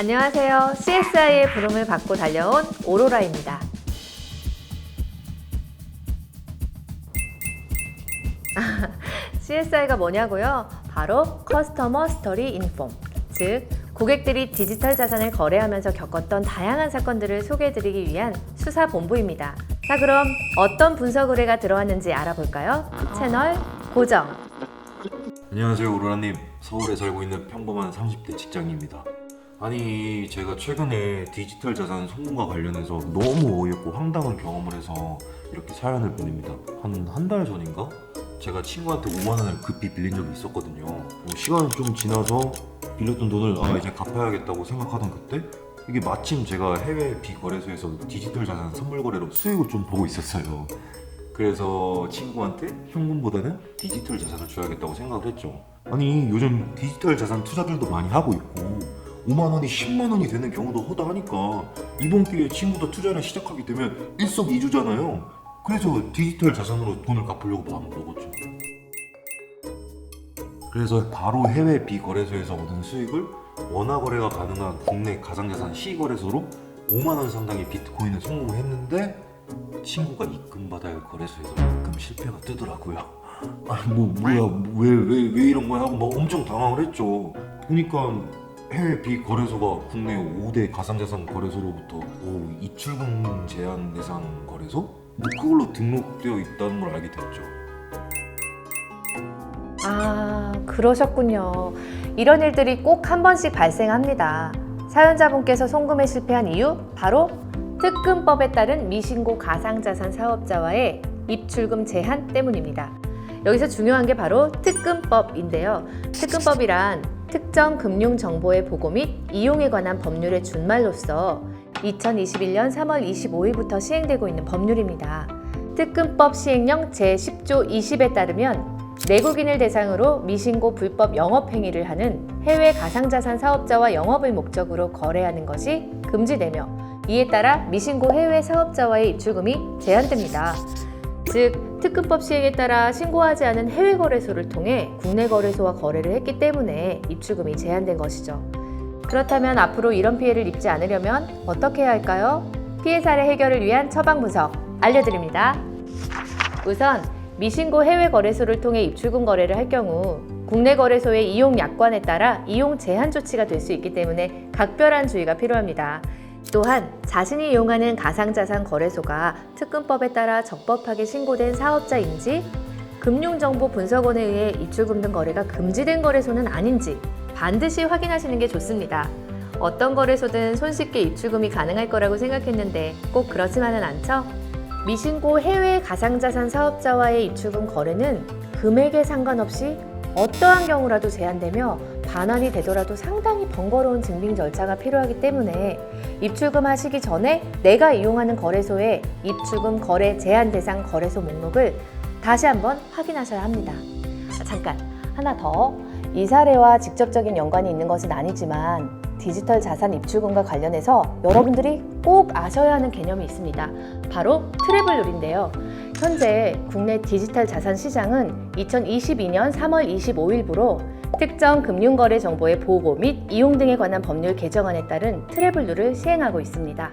안녕하세요. CSI의 부름을 받고 달려온 오로라입니다. CSI가 뭐냐고요? 바로 커스터머 스토리 인폼. 즉, 고객들이 디지털 자산을 거래하면서 겪었던 다양한 사건들을 소개해드리기 위한 수사 본부입니다. 자, 그럼 어떤 분석 의뢰가 들어왔는지 알아볼까요? 채널 고정. 안녕하세요 오로라님 서울에 살고 있는 평범한 30대 직장인입니다 아니 제가 최근에 디지털 자산 송금과 관련해서 너무 어이없고 황당한 경험을 해서 이렇게 사연을 보냅니다 한 한 달 전인가? 제가 친구한테 5만 원을 급히 빌린 적이 있었거든요 뭐 시간이 좀 지나서 빌렸던 돈을 아 이제 갚아야겠다고 생각하던 그때 이게 마침 제가 해외 비거래소에서 디지털 자산 선물 거래로 수익을 좀 보고 있었어요 그래서 친구한테 현금보다는 디지털 자산을 줘야겠다고 생각을 했죠. 아니 요즘 디지털 자산 투자들도 많이 하고 있고 5만 원이 10만 원이 되는 경우도 허다하니까 이번 기회에 친구도 투자를 시작하게 되면 일석이조잖아요. 그래서 디지털 자산으로 돈을 갚으려고 마음을 먹었죠. 그래서 바로 해외 비거래소에서 얻은 수익을 원화 거래가 가능한 국내 가상자산 시거래소로 5만 원 상당의 비트코인을 송금을 했는데 친구가 입금받아야 할 거래소에서 입금 실패가 뜨더라고요. 아니 뭐 뭐야 왜 왜 왜 이런 거야 하고 막 엄청 당황을 했죠. 보니까 해외 비거래소가 국내 5대 가상자산 거래소로부터 오, 입출금 제한 대상 거래소? 뭐 그걸로 등록되어 있다는 걸 알게 됐죠. 아, 그러셨군요. 이런 일들이 꼭 한 번씩 발생합니다. 사연자분께서 송금에 실패한 이유? 바로 특금법에 따른 미신고 가상자산 사업자와의 입출금 제한 때문입니다. 여기서 중요한 게 바로 특금법인데요. 특금법이란 특정 금융 정보의 보고 및 이용에 관한 법률의 준말로서 2021년 3월 25일부터 시행되고 있는 법률입니다. 특금법 시행령 제10조 20에 따르면 내국인을 대상으로 미신고 불법 영업 행위를 하는 해외 가상자산 사업자와 영업을 목적으로 거래하는 것이 금지되며 이에 따라 미신고 해외 사업자와의 입출금이 제한됩니다. 즉, 특금법 시행에 따라 신고하지 않은 해외 거래소를 통해 국내 거래소와 거래를 했기 때문에 입출금이 제한된 것이죠. 그렇다면 앞으로 이런 피해를 입지 않으려면 어떻게 해야 할까요? 피해 사례 해결을 위한 처방 분석 알려드립니다. 우선 미신고 해외 거래소를 통해 입출금 거래를 할 경우 국내 거래소의 이용 약관에 따라 이용 제한 조치가 될 수 있기 때문에 각별한 주의가 필요합니다. 또한 자신이 이용하는 가상자산 거래소가 특금법에 따라 적법하게 신고된 사업자인지 금융정보분석원에 의해 입출금 등 거래가 금지된 거래소는 아닌지 반드시 확인하시는 게 좋습니다. 어떤 거래소든 손쉽게 입출금이 가능할 거라고 생각했는데 꼭 그렇지만은 않죠? 미신고 해외 가상자산 사업자와의 입출금 거래는 금액에 상관없이 어떠한 경우라도 제한되며 반환이 되더라도 상당히 번거로운 증빙 절차가 필요하기 때문에 입출금 하시기 전에 내가 이용하는 거래소의 입출금 거래 제한 대상 거래소 목록을 다시 한번 확인하셔야 합니다. 아, 잠깐 하나 더. 이 사례와 직접적인 연관이 있는 것은 아니지만 디지털 자산 입출금과 관련해서 여러분들이 꼭 아셔야 하는 개념이 있습니다. 바로 트래블룰인데요. 현재 국내 디지털 자산 시장은 2022년 3월 25일부로 특정 금융거래 정보의 보고 및 이용 등에 관한 법률 개정안에 따른 트래블룰을 시행하고 있습니다.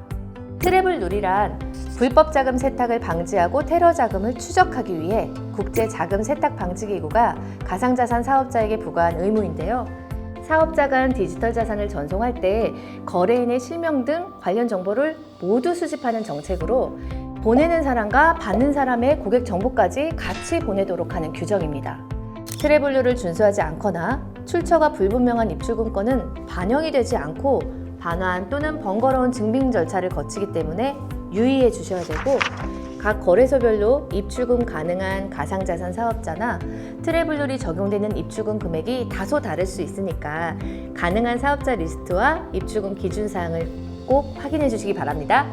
트래블룰이란 불법 자금 세탁을 방지하고 테러 자금을 추적하기 위해 국제 자금 세탁 방지 기구가 가상자산 사업자에게 부과한 의무인데요. 사업자 간 디지털 자산을 전송할 때 거래인의 실명 등 관련 정보를 모두 수집하는 정책으로 보내는 사람과 받는 사람의 고객 정보까지 같이 보내도록 하는 규정입니다. 트래블룰을 준수하지 않거나 출처가 불분명한 입출금권은 반영이 되지 않고 반환 또는 번거로운 증빙 절차를 거치기 때문에 유의해 주셔야 되고 각 거래소별로 입출금 가능한 가상자산 사업자나 트래블룰이 적용되는 입출금 금액이 다소 다를 수 있으니까 가능한 사업자 리스트와 입출금 기준 사항을 꼭 확인해 주시기 바랍니다.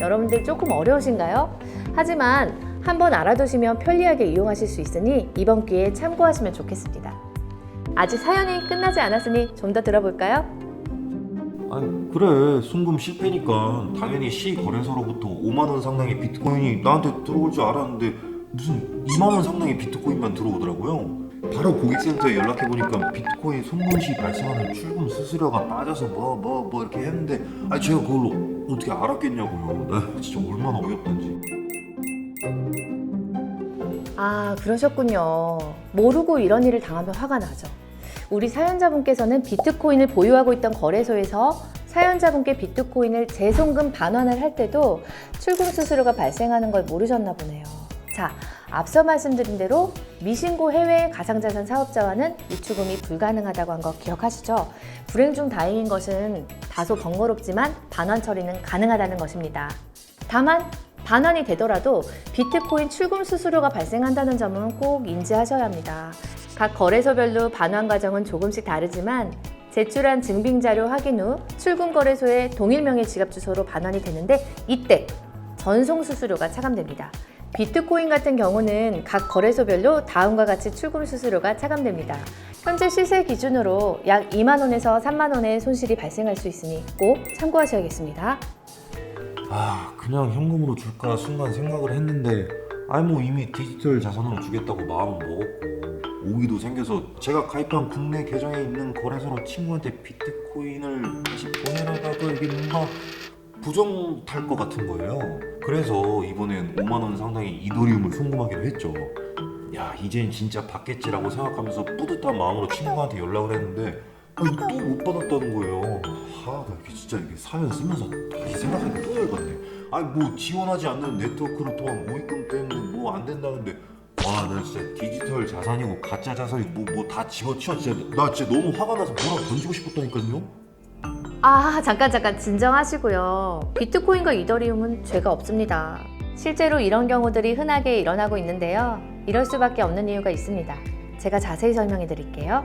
여러분들 조금 어려우신가요? 하지만 한번 알아두시면 편리하게 이용하실 수 있으니 이번 기회에 참고하시면 좋겠습니다. 아직 사연이 끝나지 않았으니 좀 더 들어볼까요? 아니 그래 송금 실패니까 당연히 시 거래소로부터 5만 원 상당의 비트코인이 나한테 들어올 줄 알았는데 무슨 2만 원 상당의 비트코인만 들어오더라고요. 바로 고객센터에 연락해 보니까 비트코인 송금 시 발생하는 출금 수수료가 빠져서 뭐 뭐뭐 이렇게 했는데 아니 제가 그걸 어떻게 알았겠냐고요. 나 진짜 얼마나 어이없던지. 아, 그러셨군요. 모르고 이런 일을 당하면 화가 나죠. 우리 사연자분께서는 비트코인을 보유하고 있던 거래소에서 사연자분께 비트코인을 재송금 반환을 할 때도 출금 수수료가 발생하는 걸 모르셨나 보네요. 자, 앞서 말씀드린 대로 미신고 해외 가상자산 사업자와는 입출금이 불가능하다고 한 거 기억하시죠? 불행 중 다행인 것은 다소 번거롭지만 반환 처리는 가능하다는 것입니다. 다만 반환이 되더라도 비트코인 출금 수수료가 발생한다는 점은 꼭 인지하셔야 합니다. 각 거래소별로 반환 과정은 조금씩 다르지만 제출한 증빙 자료 확인 후 출금 거래소의 동일 명의 지갑 주소로 반환이 되는데 이때 전송 수수료가 차감됩니다. 비트코인 같은 경우는 각 거래소별로 다음과 같이 출금 수수료가 차감됩니다. 현재 시세 기준으로 약 2만 원에서 3만 원의 손실이 발생할 수 있으니 꼭 참고하셔야겠습니다. 아 그냥 현금으로 줄까 순간 생각을 했는데 아니 뭐 이미 디지털 자산으로 주겠다고 마음은 먹었고 오기도 생겨서 제가 가입한 국내 계정에 있는 거래소로 친구한테 비트코인을 다시 보내려다가 이게 뭔가 부정 탈 것 같은 거예요. 그래서 이번엔 5만 원 상당의 이더리움을 송금하기로 했죠. 야 이젠 진짜 받겠지라고 생각하면서 뿌듯한 마음으로 친구한테 연락을 했는데 아니 또못 받았다는 거예요. 아, 나 이게 진짜 이게 사연 쓰면서 다시 생각하니까 또 열받네. 아니 뭐 지원하지 않는 네트워크로 통한 모의금 때문에 뭐 안 된다는데 와, 나 진짜 디지털 자산이고 가짜 자산이 뭐뭐 다 집어치워 진짜 나 진짜 너무 화가 나서 뭐라 던지고 싶었다니까요. 아, 잠깐 잠깐 진정하시고요. 비트코인과 이더리움은 죄가 없습니다. 실제로 이런 경우들이 흔하게 일어나고 있는데요. 이럴 수밖에 없는 이유가 있습니다. 제가 자세히 설명해 드릴게요.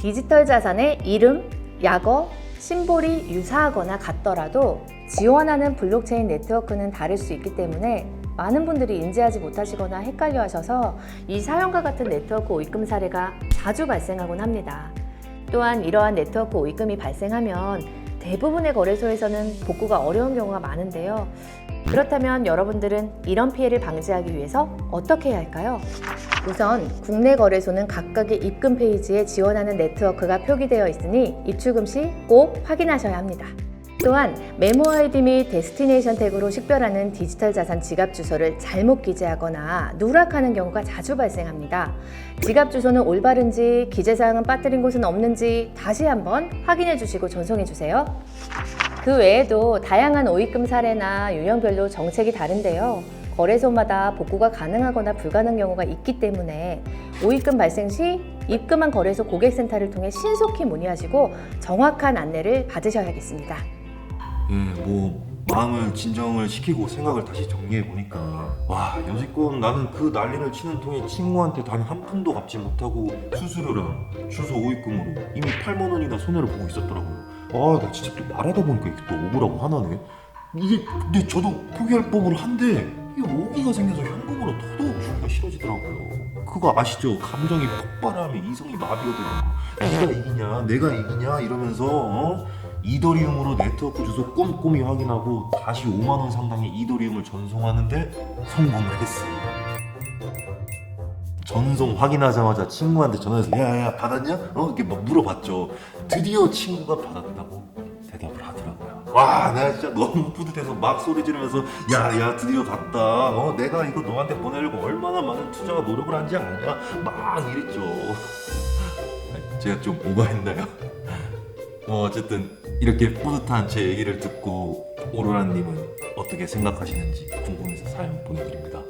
디지털 자산의 이름, 약어, 심볼이 유사하거나 같더라도 지원하는 블록체인 네트워크는 다를 수 있기 때문에 많은 분들이 인지하지 못하시거나 헷갈려 하셔서 이 사연과 같은 네트워크 오입금 사례가 자주 발생하곤 합니다. 또한 이러한 네트워크 오입금이 발생하면 대부분의 거래소에서는 복구가 어려운 경우가 많은데요. 그렇다면 여러분들은 이런 피해를 방지하기 위해서 어떻게 해야 할까요? 우선 국내 거래소는 각각의 입금 페이지에 지원하는 네트워크가 표기되어 있으니 입출금 시 꼭 확인하셔야 합니다. 또한 메모 아이디 및 데스티네이션 태그로 식별하는 디지털 자산 지갑 주소를 잘못 기재하거나 누락하는 경우가 자주 발생합니다. 지갑 주소는 올바른지 기재사항은 빠뜨린 곳은 없는지 다시 한번 확인해 주시고 전송해 주세요. 그 외에도 다양한 오입금 사례나 유형별로 정책이 다른데요. 거래소마다 복구가 가능하거나 불가능 경우가 있기 때문에 오입금 발생 시 입금한 거래소 고객센터를 통해 신속히 문의하시고 정확한 안내를 받으셔야겠습니다. 예, 뭐 마음을 진정을 시키고 생각을 다시 정리해 보니까 와 여지껏 나는 그 난리를 치는 통에 친구한테 단 한 푼도 갚지 못하고 수수료랑 주소 오입금으로 이미 8만 원이나 손해를 보고 있었더라고요. 아나 진짜 또 말하다 보니까 이게 또 억울하고 화나네. 이게 근데 저도 포기할 법을 한데 이게 오기가 생겨서 현금으로 더더욱 주기가 싫어지더라고요. 그거 아시죠? 감정이 폭발하면 이성이 마비가 되고 네가 이기냐 내가 이기냐 이러면서 어? 이더리움으로 네트워크 주소 꼼꼼히 확인하고 다시 5만 원 상당의 이더리움을 전송하는데 성공을 했습니다. 전송 확인하자마자 친구한테 전화해서 야야 받았냐? 어 이렇게 막 물어봤죠. 드디어 친구가 받았다고 하더라고요. 와, 나 진짜 너무 뿌듯해서 막 소리 지르면서 야야 드디어 갔다. 어 내가 이거 너한테 보내려고 얼마나 많은 투자와 노력을 한지 아냐? 막 이랬죠. 제가 좀 오버했나요? 뭐 어쨌든 이렇게 뿌듯한 제 얘기를 듣고 오로라님은 어떻게 생각하시는지 궁금해서 사연 보내드립니다.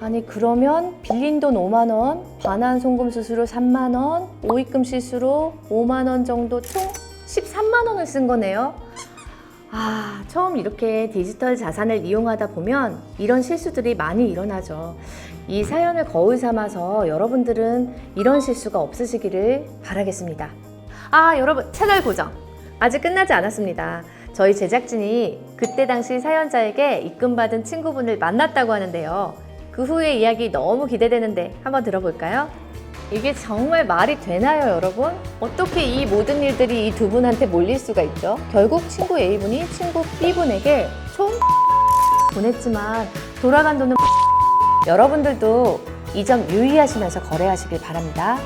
아니 그러면 빌린 돈 5만 원, 반환 송금 수수료 3만 원, 오입금 실수로 5만 원 정도 총 13만 원을 쓴 거네요. 아, 처음 이렇게 디지털 자산을 이용하다 보면 이런 실수들이 많이 일어나죠. 이 사연을 거울 삼아서 여러분들은 이런 실수가 없으시기를 바라겠습니다. 아, 여러분, 채널 고정. 아직 끝나지 않았습니다. 저희 제작진이 그때 당시 사연자에게 입금받은 친구분을 만났다고 하는데요. 그 후의 이야기 너무 기대되는데 한번 들어볼까요? 이게 정말 말이 되나요, 여러분? 어떻게 이 모든 일들이 이 두 분한테 몰릴 수가 있죠? 결국 친구 A분이 친구 B분에게 총 보냈지만 돌아간 돈은 여러분들도 이 점 유의하시면서 거래하시길 바랍니다.